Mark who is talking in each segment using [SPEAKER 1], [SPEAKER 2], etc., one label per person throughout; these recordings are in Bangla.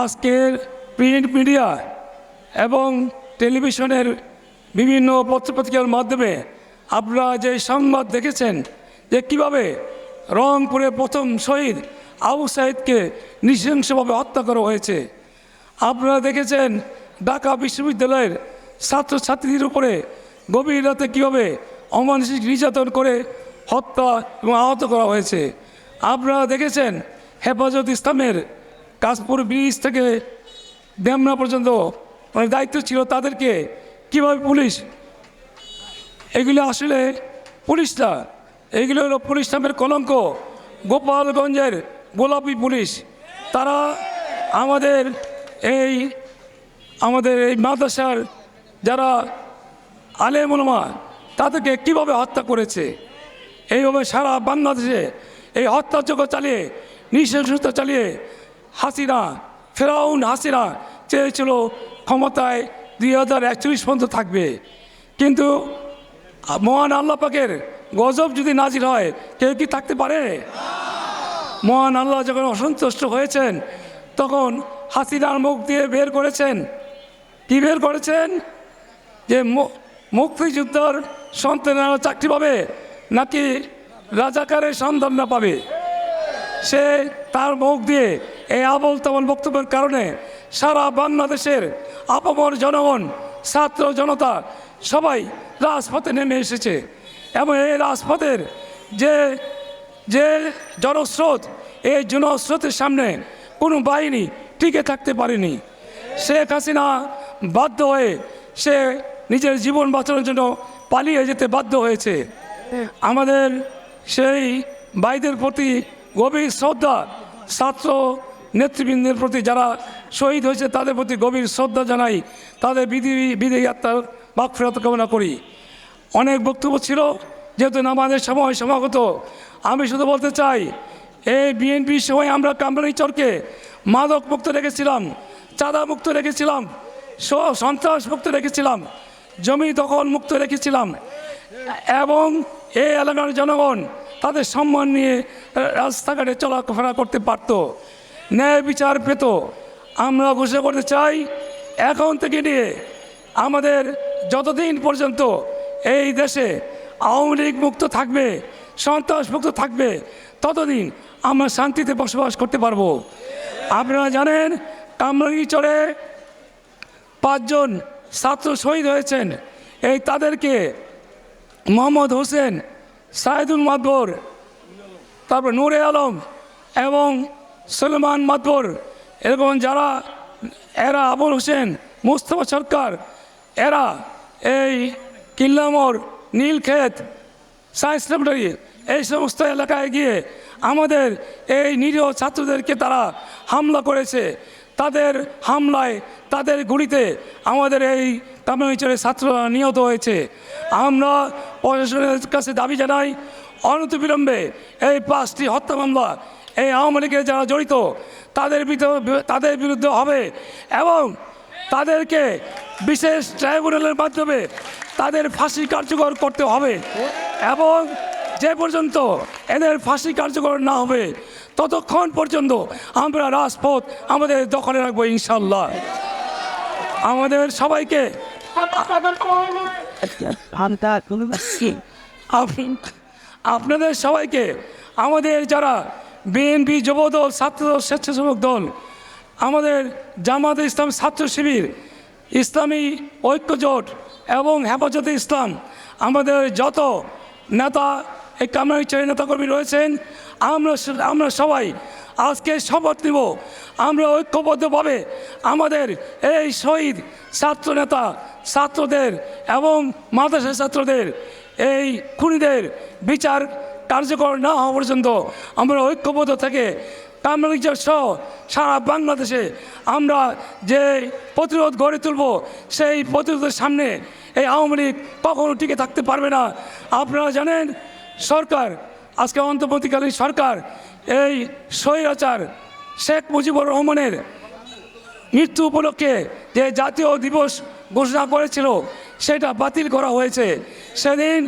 [SPEAKER 1] আজকের প্রিন্ট মিডিয়া এবং টেলিভিশনের বিভিন্ন পত্রপত্রিকার মাধ্যমে আপনারা যে সংবাদ দেখেছেন যে কীভাবে রংপুরে প্রথম শহীদ আবু সাইদকে নৃশংসভাবে হত্যা করা হয়েছে, আপনারা দেখেছেন ঢাকা বিশ্ববিদ্যালয়ের ছাত্রছাত্রীদের উপরে গভীর রাতে কীভাবে অমানসিক নির্যাতন করে হত্যা এবং আহত করা হয়েছে। আপনারা দেখেছেন হেফাজত ইসলামের কাশপুর ব্রিজ থেকে ডেমনা পর্যন্ত মানে দায়িত্ব ছিল তাদেরকে। কীভাবে পুলিশ? এগুলো আসলে পুলিশ না। এগুলো হলো পুলিশ নামের কলঙ্ক। গোপালগঞ্জের গোলাপি পুলিশ। তারা আমাদের এই আমাদের এই মাদ্রাসার যারা আলেমুলমা তাদেরকে কীভাবে হত্যা করেছে? এইভাবে সারা বাংলাদেশে এই হত্যাযজ্ঞ চালিয়ে নৃশংসতা চালিয়ে হাসিনা, ফেরাউন হাসিনা চেয়েছিল ক্ষমতায় দুই হাজার একচল্লিশ পর্যন্ত থাকবে। কিন্তু মহান আল্লাহ পাকের গজব যদি নাজির হয়, কেউ কি থাকতে পারে? মহান আল্লাহ যখন অসন্তুষ্ট হয়েছেন, তখন হাসিনার মুখ দিয়ে বের করেছেন। কি বের করেছেন? যে মুক্তিযুদ্ধর সন্তানেরা চাকরি পাবে, নাকি রাজাকারের সন্তানরা পাবে? সে তার মুখ দিয়ে এই আবল তাবল বক্তব্যের কারণে সারা বাংলাদেশের আপামর জনগণ, ছাত্র জনতা সবাই রাজপথে নেমে এসেছে। এবং এই রাজপথের যে যে জনস্রোত, এই জনস্রোতের সামনে কোনো বাহিনী টিকে থাকতে পারেনি। শেখ হাসিনা বাধ্য হয়ে সে নিজের জীবন বাঁচানোর জন্য পালিয়ে যেতে বাধ্য হয়েছে। আমাদের সেই ভাইদের প্রতি গভীর শ্রদ্ধা ছাত্র নেতৃবৃন্দের প্রতি যারা শহীদ হয়েছে, তাদের প্রতি গভীর শ্রদ্ধা জানাই, তাদের বিধি বিদেয়ী আত্মার বাক ফেরত কামনা করি। অনেক বক্তব্য ছিল, যেহেতু নামাজের সময় সমাগত। আমি শুধু বলতে চাই, এই বিএনপির সময় আমরা কামরানি চরকে মাদক মুক্ত রেখেছিলাম, চাঁদা মুক্ত রেখেছিলাম সন্ত্রাস মুক্ত রেখেছিলাম, জমি দখল মুক্ত রেখেছিলাম এবং এই এলাকার জনগণ তাদের সম্মান নিয়ে রাস্তাঘাটে চলাফেরা করতে পারত। ন্যায় বিচার পেত। আমরা ঘোষণা করতে চাই, এখন থেকে নিয়ে আমাদের যতদিন পর্যন্ত এই দেশে আওয়ামী লীগ মুক্ত থাকবে, সন্ত্রাস মুক্ত থাকবে, ততদিন আমরা শান্তিতে বসবাস করতে পারব। আপনারা জানেন কামরাঙ্গিচরে পাঁচজন ছাত্র শহীদ হয়েছেন। এই তাদেরকে মোহাম্মদ হোসেন, সাইদুল মাদবর, তারপর নূরে আলম এবং সলমান মাদবর এবং যারা, এরা আবুল হোসেন, মুস্তফা সরকার, এরা এই কিল্লামর, নীলক্ষেত, সায়েন্স ল্যাবরেটরি, এই সমস্ত এলাকায় গিয়ে আমাদের এই নিরীহ ছাত্রদেরকে তারা হামলা করেছে। তাদের হামলায়, তাদের গুলিতে আমাদের এই কামিচরের ছাত্ররা নিহত হয়েছে। আমরা প্রশাসনের কাছে দাবি জানাই, অনতিবিলম্বে এই পাঁচটি হত্যা মামলা এই আওয়ামী লীগের যারা জড়িত তাদের বিরুদ্ধে তাদের বিরুদ্ধে হবে এবং তাদেরকে বিশেষ ট্রাইব্যুনালের মাধ্যমে তাদের ফাঁসি কার্যকর করতে হবে এবং যে পর্যন্ত এদের ফাঁসি কার্যকর না হবে ততক্ষণ পর্যন্ত আমরা রাজপথ আমাদের দখলে রাখব ইনশাল্লাহ আমাদের সবাইকে আপ- আপনাদের সবাইকে আমাদের যারা বিএনপি যুবদল ছাত্র স্বেচ্ছাসেবক দল, আমাদের জামাত ইসলাম ছাত্র শিবির, ইসলামী ঐক্যজোট এবং হেফাজতে ইসলাম, আমাদের যত নেতা, এই কামরাঞ্চলের নেতাকর্মী রয়েছেন, আমরা আমরা সবাই আজকে শপথ নিব। আমরা ঐক্যবদ্ধভাবে আমাদের এই শহীদ ছাত্র নেতা, ছাত্রদের এবং মাদ্রাসা ছাত্রদের, এই খুনিদের বিচার কার্যকর না হওয়া পর্যন্ত আমরা ঐক্যবদ্ধ থেকে কামরাঞ্চল সহ সারা বাংলাদেশে আমরা যে প্রতিরোধ গড়ে তুলব, সেই প্রতিরোধের সামনে এই আওয়ামী লীগ কখনো টিকে থাকতে পারবে না। আপনারা জানেন, সরকার, আজকে অন্তর্বর্তীকালীন সরকার, এই স্বৈরাচার শেখ মুজিবুর রহমানের মৃত্যু উপলক্ষে যে জাতীয় দিবস ঘোষণা করেছিল সেটা বাতিল করা হয়েছে। সেদিন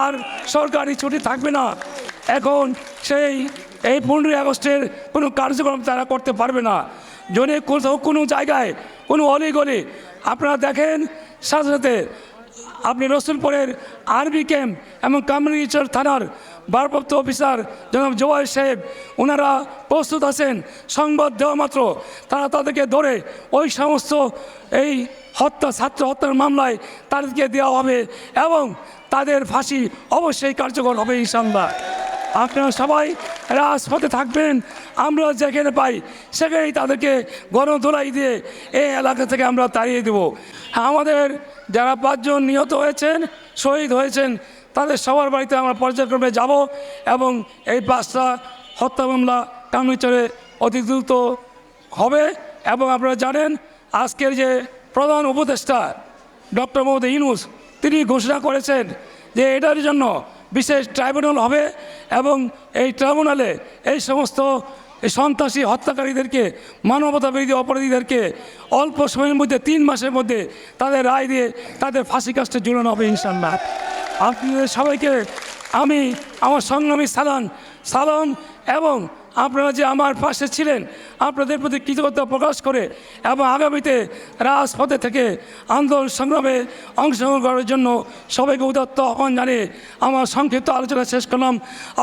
[SPEAKER 1] আর সরকারি ছুটি থাকবে না। এখন সেই এই পনেরোই আগস্টের কোনো কার্যক্রম তারা করতে পারবে না। যদি কোথাও কোনো জায়গায় কোনো অলিগলি আপনারা দেখেন সাথে সাথে আপনি রসুলপুরের আরবি ক্যাম্প এবং কামরিচর থানার ভারপ্রাপ্ত অফিসার জনাব জওয়াই সাহেব ওনারা প্রস্তুত আছেন। সংবাদ দেওয়া মাত্র। তারা তাদেরকে ধরে ওই সমস্ত এই হত্যা, ছাত্র হত্যার মামলায় তাদেরকে দেওয়া হবে এবং তাদের ফাঁসি অবশ্যই কার্যকর হবে ইনশাল্লাহ আপনারা সবাই রাজপথে থাকবেন, আমরা যেখানে পাই সেখানেই তাদেরকে গণধোলাই দিয়ে এই এলাকা থেকে আমরা তাড়িয়ে দেব। আমাদের যারা পাঁচজন নিহত হয়েছেন, শহীদ হয়েছেন, তাদের সবার বাড়িতে আমরা পর্যায়ক্রমে যাব এবং এই পাঁচটা হত্যা মামলা কামড়িচরে অতি দ্রুত হবে এবং আপনারা জানেন, আজকের যে প্রধান উপদেষ্টা ডক্টর মোহাম্মদ ইউনুস, তিনি ঘোষণা করেছেন যে এটার জন্য বিশেষ ট্রাইব্যুনাল হবে এবং এই ট্রাইব্যুনালে এই সমস্ত এই সন্ত্রাসী হত্যাকারীদেরকে মানবতা বিরোধী অপরাধীদেরকে অল্প সময়ের মধ্যে, তিন মাসের মধ্যে তাদের রায় দিয়ে তাদের ফাঁসি কাজটা ঝুলানো হবে ইনশাল্লাহ আপনাদের সবাইকে আমি, আমার সংগ্রামী সালাম সালাম এবং আপনারা যে আমার পাশে ছিলেন, আপনাদের প্রতি কৃতজ্ঞতা প্রকাশ করে এবং আগামীতে রাজপথে থেকে আন্দোলন সংগ্রামে অংশগ্রহণ করার জন্য সবাইকে উদাত্ত আহ্বান জানিয়ে আমার সংক্ষিপ্ত আলোচনা শেষ করলাম।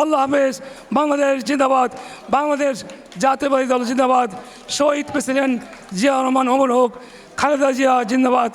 [SPEAKER 1] আল্লাহ হাফেজ, বাংলাদেশ জিন্দাবাদ, বাংলাদেশ জাতীয়বাদী দল জিন্দাবাদ। শহীদ প্রেসিডেন্ট জিয়া রহমান অমর হোক, খালেদা জিয়া জিন্দাবাদ।